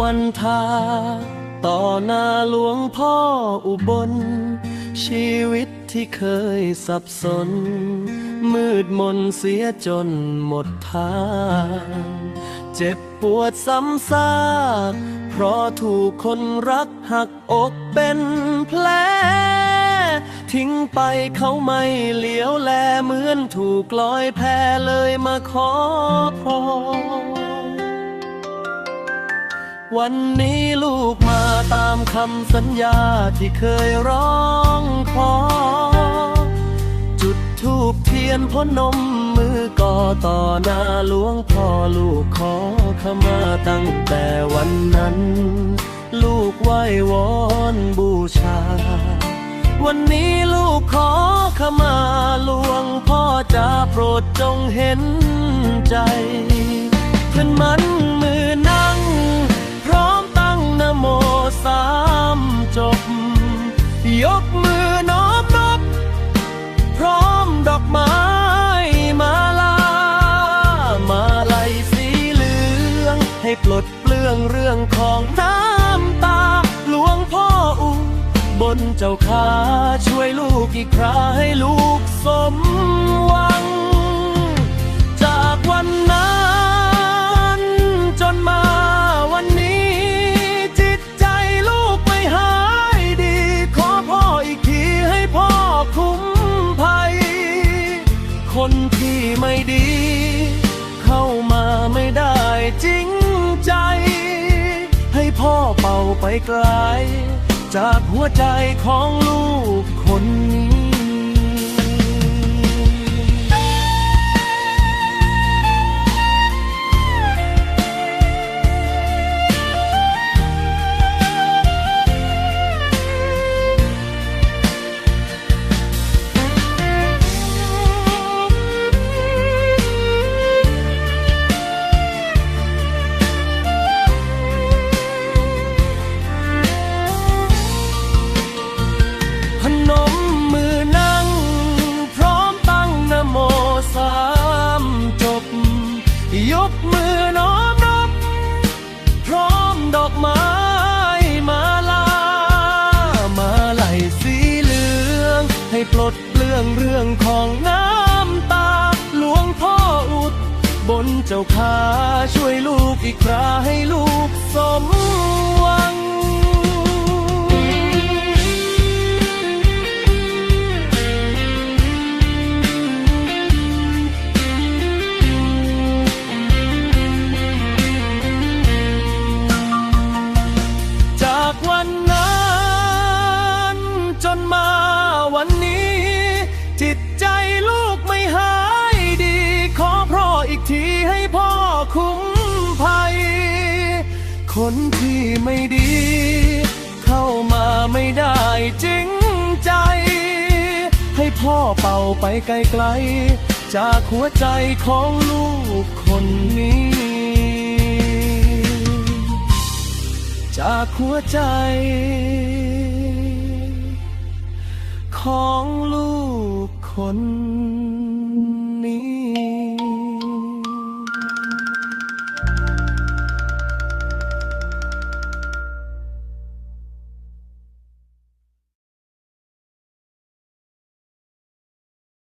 วันทา ต่อหน้าหลวงพ่ออุบล ชีวิตที่เคยสับสน มืดมนเสียจนหมดทาง เจ็บปวดซ้ำซากเพราะถูกคนรักหักอกเป็นแผล ทิ้งไปเขาไม่เหลียวแลเหมือนถูกลอยแพเลยมาขอพร วันนี้ลูกมาตามคำสัญญาที่เคยร้องขอ จุดทูบเทียนพนมมือก่อต่อหน้าหลวงพ่อลูกขอขมาตั้งแต่วันนั้น ลูกไหว้วอนบูชา วันนี้ลูกขอขมาหลวงพ่อจะโปรดจงเห็นใจขึ้นมันมือนั่ กมือน้อมนบพร้อมดอกไม้มาลา มาลัยสีเหลือง ให้ปลดเปลื้องเรื่องของน้ำตา หลวงพ่ออุบนเจ้าขาช่วยลูกอีกคราให้ลูกสม จริงใจ ให้พ่อเป่าไปไกล จากหัวใจของลูก เรื่องเรื่องของน้ำตา หลวงพ่ออุด บนเจ้าขาช่วยลูกอีกคราให้ลูกสมหวัง คุ้มภัย คนที่ไม่ดี เข้ามาไม่ได้จริงใจ ให้พ่อเป่าไปไกลๆ จากหัวใจของลูกคนนี้ จากหัวใจ ของลูกคน